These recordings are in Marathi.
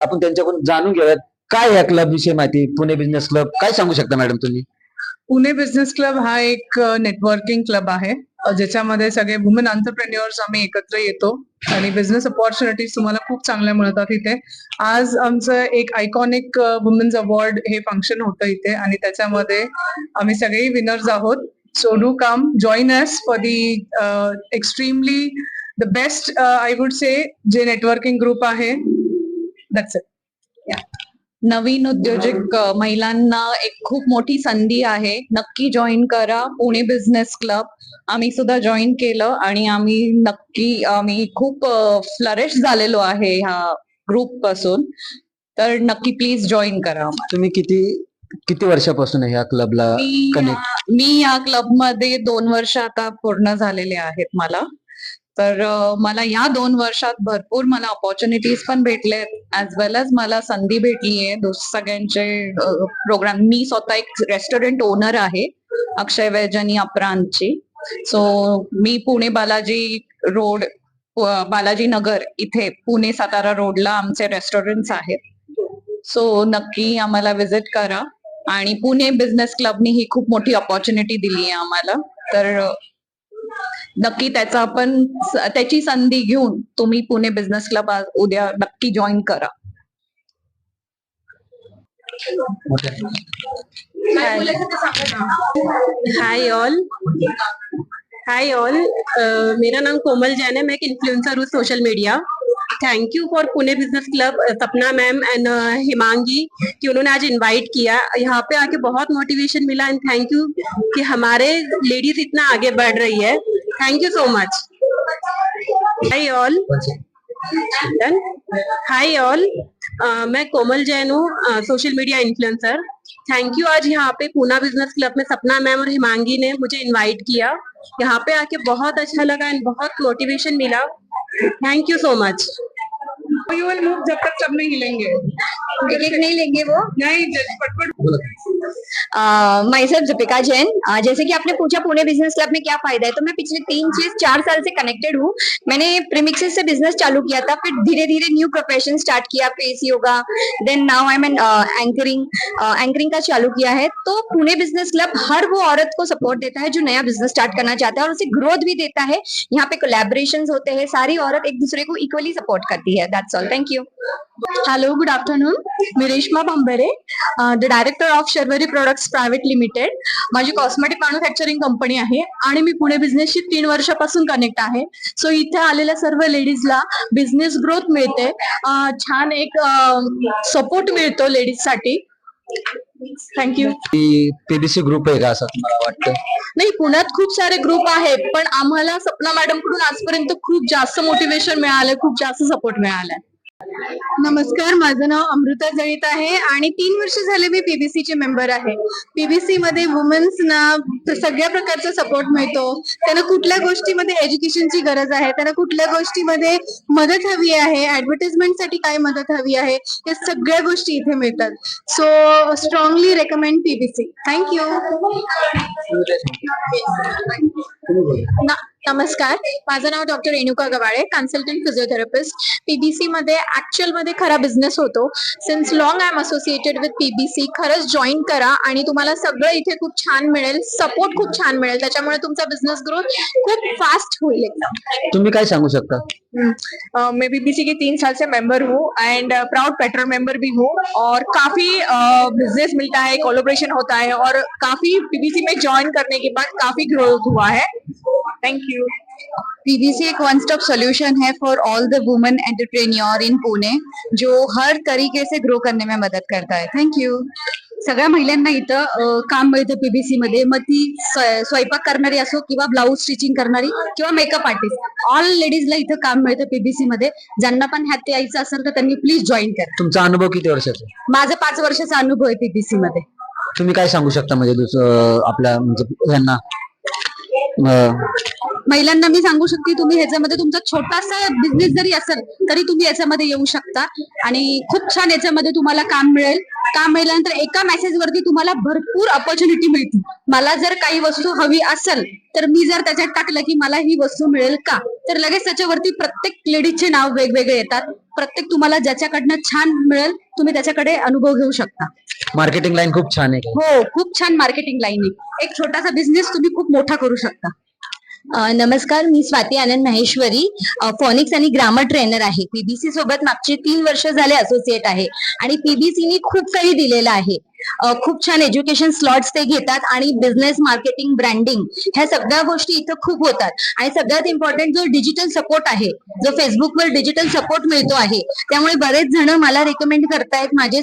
आपण त्यांच्याकडून जाणून घेऊयात. काय या क्लब विषयी माहिती? पुणे बिझनेस क्लब काय सांगू शकता मॅडम तुम्ही? पुणे बिझनेस क्लब हा एक नेटवर्किंग क्लब आहे. ज्याच्यामध्ये सगळे वुमेन एंटरप्रेन्युअर्स आम्ही एकत्र येतो. आणि बिझनेस अपॉर्च्युनिटीज तुम्हाला खूप चांगल्या मिळतात इथे. आज आमचं एक आयकॉनिक वुमेन्स अवॉर्ड हे फंक्शन होतं इथे. आणि त्याच्यामध्ये आम्ही सगळेही विनर्स आहोत. So do come join us for the extremely the best I would say जे नेटवर्किंग ग्रुप आहे. दॅट्स इट नवीन उद्योजक महिलांना एक खूप मोठी संधी आहे. नक्की जॉईन करा. पुणे बिझनेस क्लब आम्ही सुद्धा जॉईन केलं आणि आम्ही नक्की आम्ही खूप फ्लरिश झालेलो आहे ह्या ग्रुपपासून. तर नक्की प्लीज जॉईन करा. तुम्ही किती किती वर्षापासून ह्या क्लबला. या- मी या क्लबमध्ये दोन वर्ष आता पूर्ण झालेले आहेत मला. तर मला या दोन वर्षात भरपूर मला ऑपॉर्च्युनिटीज पण भेटलेत ऍज वेल एज मला संधी भेटली आहे सगळ्यांचे प्रोग्राम मी स्वतः एक रेस्टॉरंट ओनर आहे अक्षय वेज आणि सो मी पुणे बालाजी रोड बालाजी नगर इथे पुणे सातारा रोडला आमचे रेस्टॉरंट्स आहेत. सो नक्की आम्हाला विजिट करा. आणि पुणे बिझनेस क्लबनी ही खूप मोठी ऑपॉर्च्युनिटी दिली आहे आम्हाला. तर नक्की त्याचा आपण त्याची संधी घेऊन तुम्ही पुणे बिझनेस क्लब उद्या नक्की जॉईन करा. हाय ऑल हाय ऑल मेरा नाम कोमल जैन है. मैं एक इन्फ्लुएंसर हूँ social media thank you for Pune business club Sapna ma'am and Himangi कि उन्होंने आज इनवाइट किया। यहाँ पे आके बहुत मोटिवेशन मिला एंड थैंक यू कि हमारे लेडीज़ इतना आगे बढ़ रही है। Thank you so much hi all hi all मैं कोमल जैन हूँ social media influencer thank you आज यहाँ पे पूना बिज़नेस क्लब में सपना मैम और हिमांगी ने मुझे इनवाइट किया। यहाँ पे आके बहुत अच्छा लगा एंड बहुत मोटिवेशन मिला। Thank you so much you will move जब तक सब नहीं हिलेंगे एक एक नहीं लेंगे वो? नहीं पटपट माई सेल्फ दीपिका जैन जैसे कि आपने पूछा पुणे बिज़नेस क्लब में क्या फ़ायदा है तो मैं पिछले तीन से चार साल से कनेक्टेड हूँ। मैंने प्रीमिक्सिस से बिज़नेस चालू किया था फिर धीरे धीरे new profession start KIA face yoga then now I am an anchoring anchoring का चालू किया है। तो पुणे बिज़नेस क्लब हर वो औरत को सपोर्ट देता है जो नया बिज़नेस स्टार्ट करना चाहता है और उसे ग्रोथ भी देता है। यहाँ पे कोलेबोरेशन होते हैं सारी औरत एक दूसरे को इक्वली सपोर्ट करती है that's all thank you hello good afternoon me Reshma Bhambare the director of Sharvari products private limited माझी कॉस्मेटिक मॅन्युफॅक्चरिंग कंपनी आहे आणि मी पुणे बिझनेसशी तीन वर्षापासून कनेक्ट आहे. सो इथे आलेल्या सर्व लेडीजला बिझनेस ग्रोथ मिळते. अं, छान एक सपोर्ट मिळतो लेडीजसाठी थँक्यू पीबीसी ग्रुप आहे का असं तुम्हाला वाटतं? नाही पुण्यात खूप सारे ग्रुप आहेत पण आम्हाला सपना मॅडमकडून आजपर्यंत खूप जास्त मोटिवेशन मिळालंय खूप जास्त सपोर्ट मिळालाय. नमस्कार माझं नाव अमृता जळीत आहे आणि तीन वर्ष झाले मी पीबीसी चे मेंबर आहे. पीबीसी मध्ये वुमन्सना सगळ्या प्रकारचा सपोर्ट मिळतो. त्यांना कुठल्या गोष्टीमध्ये एज्युकेशनची गरज आहे? त्यांना कुठल्या गोष्टीमध्ये मदत हवी आहे? ऍडव्हर्टाइजमेंटसाठी काय मदत हवी आहे? या सगळ्या गोष्टी इथे मिळतात. So strongly recommend PBC thank you नमस्कार माझं नाव doctor Renuka Gawale consultant physiotherapist PBC मध्ये ऍक्च्युअल मध्ये खरा बिझनेस होतो. Since long I am associated with PBC खरंच जॉईन करा आणि तुम्हाला सगळं इथे खूप छान मिळेल सपोर्ट खूप छान मिळेल. त्याच्यामुळे तुमचा बिझनेस ग्रोथ खूप फास्ट होईल एकदम. तुम्ही काय सांगू शकता? मैं बीबीसी की तीन साल से मेंबर हूँ एंड प्राउड पेट्रोल मेंबर भी हूँ. और काफ़ी बिज़नेस मिलता है कोलोब्रेशन होता है और काफ़ी बीबीसी में ज्वाइन करने के बाद काफ़ी ग्रोथ हुआ है. थैंक यू पीबीसी एक वन स्टॉप सोल्यूशन है for all the women entrepreneur in Pune जो हर तरीके से ग्रो करने में मदद करता है. थैंक यू सगळ्या महिलांना इथं काम मिळतं पीबीसी मध्ये. मग ती स्व- स्वयंपाक करणारी असो किंवा ब्लाऊज स्टिचिंग करणारी किंवा मेकअप आर्टिस्ट ऑल लेडीजला इथं काम मिळतं पीबीसी मध्ये. ज्यांना पण ह्यात यायचं असेल तर त्यांनी प्लीज जॉईन करा. तुमचा अनुभव किती वर्षाचा आहे? माझा पाच वर्षाचा अनुभव आहे पीबीसी मध्ये. तुम्ही काय सांगू शकता म्हणजे दुसरं आपल्या म्हणजे यांना महिलांना मी सांगू शकते तुम्ही ह्याच्यामध्ये तुमचा छोटासा बिझनेस जरी असेल तरी तुम्ही याच्यामध्ये येऊ शकता. आणि खूप छान याच्यामध्ये तुम्हाला काम मिळेल. काम मिळाल्यानंतर एका मेसेज वरती तुम्हाला भरपूर ऑपॉर्च्युनिटी मिळते मला जर काही वस्तू हवी असेल तर मी जर त्याच्यात टाकलं की मला ही वस्तू मिळेल का? तर लगेच त्याच्यावरती प्रत्येक लेडीजचे नाव वेगवेगळे येतात. प्रत्येक तुम्हाला ज्याच्याकडनं छान मिळेल तुम्ही त्याच्याकडे अनुभव घेऊ शकता. मार्केटिंग लाईन खूप छान आहे. हो खूप छान मार्केटिंग लाईन आहे. एक छोटासा बिझनेस तुम्ही खूप मोठा करू शकता. नमस्कार मी स्वाती आनंद महेश्वरी फॉनिक्स आणि ग्रामर ट्रेनर आहे. पीबीसी सोबत मागचे तीन वर्ष झाले असोसिएट आहे. आणि पीबीसीनी खूप काही दिलेलं आहे. खूप छान एज्युकेशन स्लॉट्स ते घेतात आणि बिझनेस मार्केटिंग ब्रँडिंग ह्या सगळ्या गोष्टी इथं खूप होतात. आणि सगळ्यात इम्पॉर्टंट जो डिजिटल सपोर्ट आहे जो फेसबुकवर डिजिटल सपोर्ट मिळतो आहे त्यामुळे बरेच जण मला रेकमेंड करतायत माझे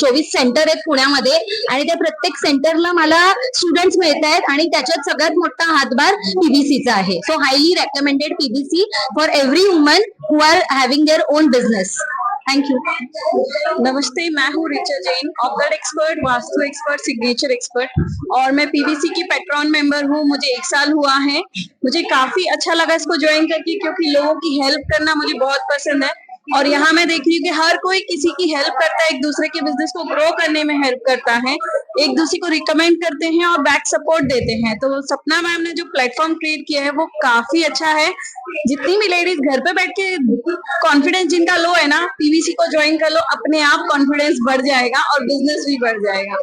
चोवीस सेंटर आहेत पुण्यामध्ये आणि त्या प्रत्येक सेंटरला मला स्टुडंट्स मिळत आहेत आणि त्याच्यात सगळ्यात मोठा हातभार पीबीसीचा आहे. So highly recommended PBC for every woman who are having their own business thank you नमस्ते, मैं हूँ Richa Jain ऑब्डर expert Vastu expert signature expert और मैं पीवीसी की पेट्रॉन मेंबर हूँ। मुझे एक साल हुआ है। मुझे काफ़ी अच्छा लगा इसको ज्वाइन करके क्योंकि लोगों की हेल्प करना मुझे बहुत पसंद है। और यहाँ मैं देख रही हूँ कि हर कोई किसी की हेल्प करता है, एक दूसरे के बिज़नेस को ग्रो करने में हेल्प करता है, एक दूसरे को रिकमेंड करते हैं और बैक सपोर्ट देते हैं। तो सपना मैम ने जो प्लेटफॉर्म क्रिएट किया है, वो काफ़ी अच्छा है। जितनी भी लेडीज़ घर पे बैठ के कॉन्फिडेंस जिनका लो है ना पीवीसी को ज्वाइन कर लो, अपने आप कॉन्फिडेंस बढ़ जाएगा और बिज़नेस भी बढ़ जाएगा।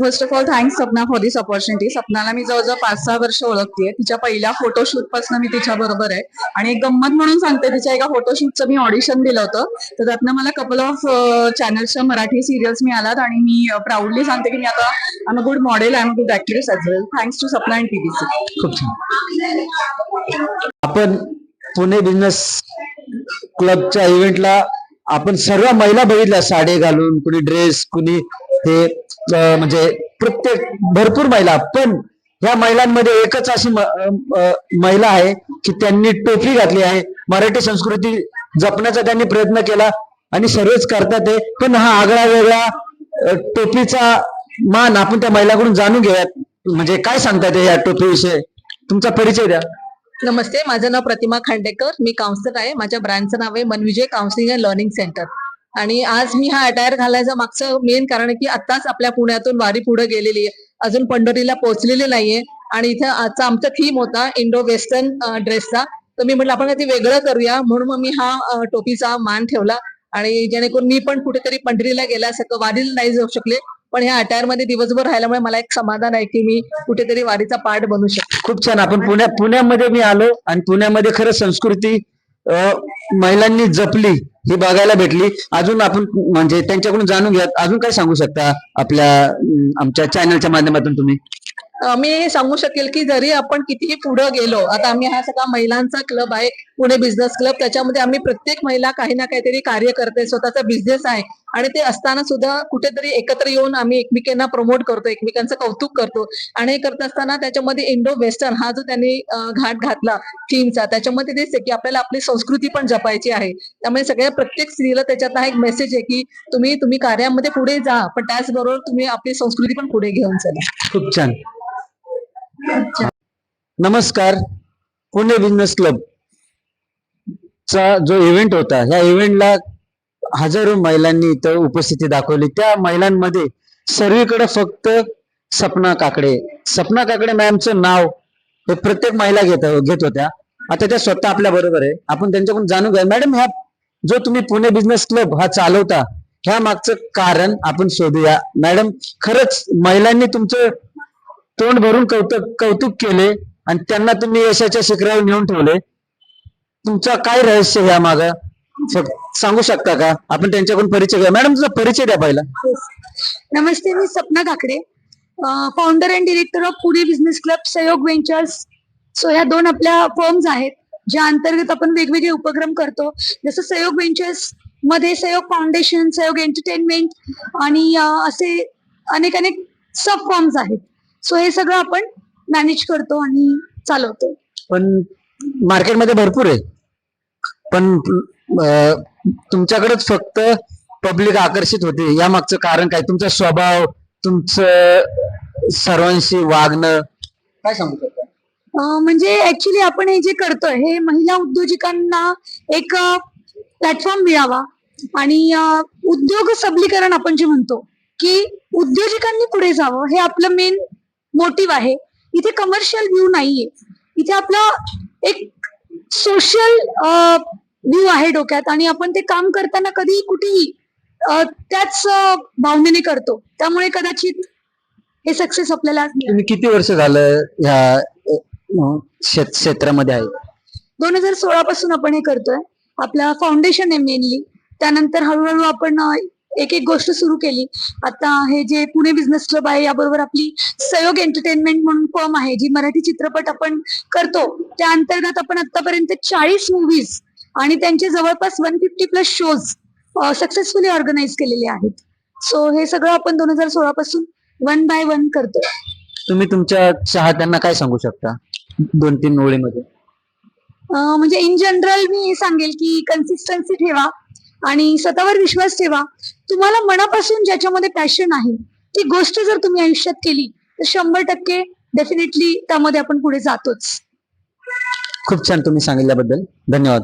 First of all thanks Sapna for this opportunity सपनाला मी जवळजवळ पाच सहा वर्ष ओळखतेय. तिच्या पहिल्या फोटोशूटपासून मी तिच्या बरोबर आहे. आणि एक गंमत म्हणून सांगते तिच्या एका फोटोशूटचं मी ऑडिशन दिलं होतं. तर त्यातनं मला कपल ऑफ चॅनल्सच्या मराठी सिरियल्स मिळाल्यात आणि मी प्राऊडली सांगते की मी आता I a good model I am a good actress as well thanks to Sapna and PBC खूप छान. आपण पुणे बिझनेस क्लबच्या इव्हेंटला आपण सर्व महिला बघितल्या साडे घालून कुणी ड्रेस कुणी हे म्हणजे प्रत्येक भरपूर महिला पण ह्या महिलांमध्ये एकच अशी महिला आहे की त्यांनी टोपी घातली आहे. मराठी संस्कृती जपण्याचा त्यांनी प्रयत्न केला आणि सर्वच करतात ते. पण हा आगळा वेगळा टोपीचा मान आपण त्या महिलाकडून जाणून घेऊयात. म्हणजे काय सांगतात या टोपीविषयी? तुमचा परिचय द्या. नमस्ते माझं नाव प्रतिमा खांडेकर. मी काउन्सिलर आहे. माझ्या ब्रँडचं नाव आहे Manvijay counselling and learning centre आणि आज मी हा अटायर घालायचं मागचं मेन कारण की आताच आपल्या पुण्यातून वारी पुढे गेलेली आहे. अजून पंढरीला पोहोचलेली नाहीये. आणि इथं आजचा आमचा थीम होता इंडो वेस्टर्न ड्रेसचा तर मी म्हटलं आपण काहीतरी वेगळं करूया. म्हणून मग मी हा टोपीचा मान ठेवला. आणि जेणेकरून मी पण कुठेतरी पंढरीला गेल्यासारखं वारीला नाही जाऊ शकले. पण ह्या अटायरमध्ये दिवसभर राहिल्यामुळे मला एक समाधान आहे की मी कुठेतरी वारीचा पार्ट बनू शकते. खूप छान. आपण पुण्या पुण्यामध्ये मी आलो. आणि पुण्यामध्ये खरं संस्कृती महिलांनी जपली ही बघायला भेटली. अजून आपण म्हणजे त्यांच्याकडून जाणून घ्या. अजून काय सांगू शकता आपल्या आमच्या चॅनलच्या माध्यमातून तुम्ही? मी हे सांगू शकेल की जरी आपण कितीही पुढे गेलो आता आम्ही हा सगळा महिलांचा क्लब आहे पुणे बिझनेस क्लब त्याच्यामध्ये आम्ही प्रत्येक महिला काही ना काहीतरी कार्य करते स्वतःचा बिझनेस आहे. आणि ते असताना सुद्धा कुठेतरी एकत्र येऊन आम्ही एकमेकांना प्रमोट करतो एकमेकांचं कौतुक करतो. आणि हे करत असताना त्याच्यामध्ये इंडो वेस्टर्न हा जो त्यांनी घाट घातला थीमचा त्याच्यामध्ये तेच आहे की आपल्याला आपली संस्कृती पण जपायची आहे. त्यामुळे सगळ्या प्रत्येक स्त्रीला त्याच्यात हा एक मेसेज आहे की तुम्ही तुम्ही कार्यामध्ये पुढे जा पण त्याचबरोबर तुम्ही आपली संस्कृती पण पुढे घेऊन चला. खूप छान. नमस्कार. पुणे बिझनेस क्लब चा जो इव्हेंट होता ह्या इव्हेंटला हजारो महिलांनी इथं उपस्थिती दाखवली. त्या महिलांमध्ये सर्वीकडे फक्त सपना काकडे. सपना काकडे मॅमचं नाव हे प्रत्येक महिला घेत घेत होत्या. आता त्या स्वतः आपल्या बरोबर आहे. आपण त्यांच्याकडून जाणून घ्या मॅडम ह्या जो तुम्ही पुणे बिझनेस क्लब हा चालवता ह्या मागचं कारण आपण शोधूया. मॅडम खरंच महिलांनी तुमचं तोंड भरून कौतुक कौतुक केले आणि त्यांना तुम्ही यशाच्या शिखरावर नेऊन ठेवले. तुमचा काय रहस्य ह्या माग सांगू शकता का? आपण त्यांच्याकडून परिचय घ्या मॅडम तुझा परिचय द्या पहिला. नमस्ते मी Sapna Kakade. Founder and director of Pune business club Sahyog ventures so ह्या दोन आपल्या फर्म्स आहेत ज्या अंतर्गत आपण वेगवेगळे उपक्रम करतो. जसं सहयोग वेंचर्समध्ये सहयोग फाउंडेशन सहयोग एंटरटेनमेंट आणि असे अनेक अनेक सब फॉर्म्स आहेत. सो हे सगळं आपण मॅनेज करतो आणि चालवतो. पण मार्केटमध्ये भरपूर आहे पण तुमच्याकडेच फक्त पब्लिक आकर्षित होते. या मागचं कारण काय? तुमचा स्वभाव तुमचं सर्वांशी वागणं काय सांगू शकता? म्हणजे ऍक्च्युली आपण हे जे करतोय हे महिला उद्योजकांना एक प्लॅटफॉर्म मिळावा. आणि उद्योग सबलीकरण आपण जे म्हणतो की उद्योजकांनी पुढे जावं हे आपलं मेन मोटिव्ह आहे. इथे कमर्शियल व्ह्यू नाहीये. इथे आपला एक सोशल व्ह्यू आहे डोक्यात आणि आपण ते काम करताना कधी कुठेही त्याच भावनेने करतो. त्यामुळे कदाचित हे सक्सेस आपल्याला. तुम्ही किती वर्ष झालं ह्या क्षेत्रामध्ये आहे? दोन हजार सोळा पासून आपण हे करतोय. आपलं फाउंडेशन आहे मेनली त्यानंतर हळूहळू आपण एक एक गोष्ट सुरू केली. आता हे जे पुणे बिझनेस क्लब आहे याबरोबर आपली सहयोग एंटरटेनमेंट म्हणून फर्म आहे जी मराठी चित्रपट आपण करतो. त्या अंतर्गत आपण आतापर्यंत चाळीस मूवीज आणि त्यांचे जवळपास one fifty plus shows successfully organise केलेले आहेत. सो हे सगळं आपण दोन हजार सोळा पासून वन बाय वन करतोय. तुम्ही तुमच्या चाहत्यांना काय सांगू शकता? दोन तीन ओळीमध्ये म्हणजे इन जनरल मी हे सांगेल की कन्सिस्टन्सी ठेवा आणि स्वतःवर विश्वास ठेवा. तुम्हाला मनापासून ज्याच्यामध्ये पॅशन आहे ती गोष्ट जर तुम्ही आयुष्यात केली तर शंभर टक्के डेफिनेटली त्यामध्ये आपण पुढे जातोच. खूप छान तुम्ही सांगितल्याबद्दल. धन्यवाद.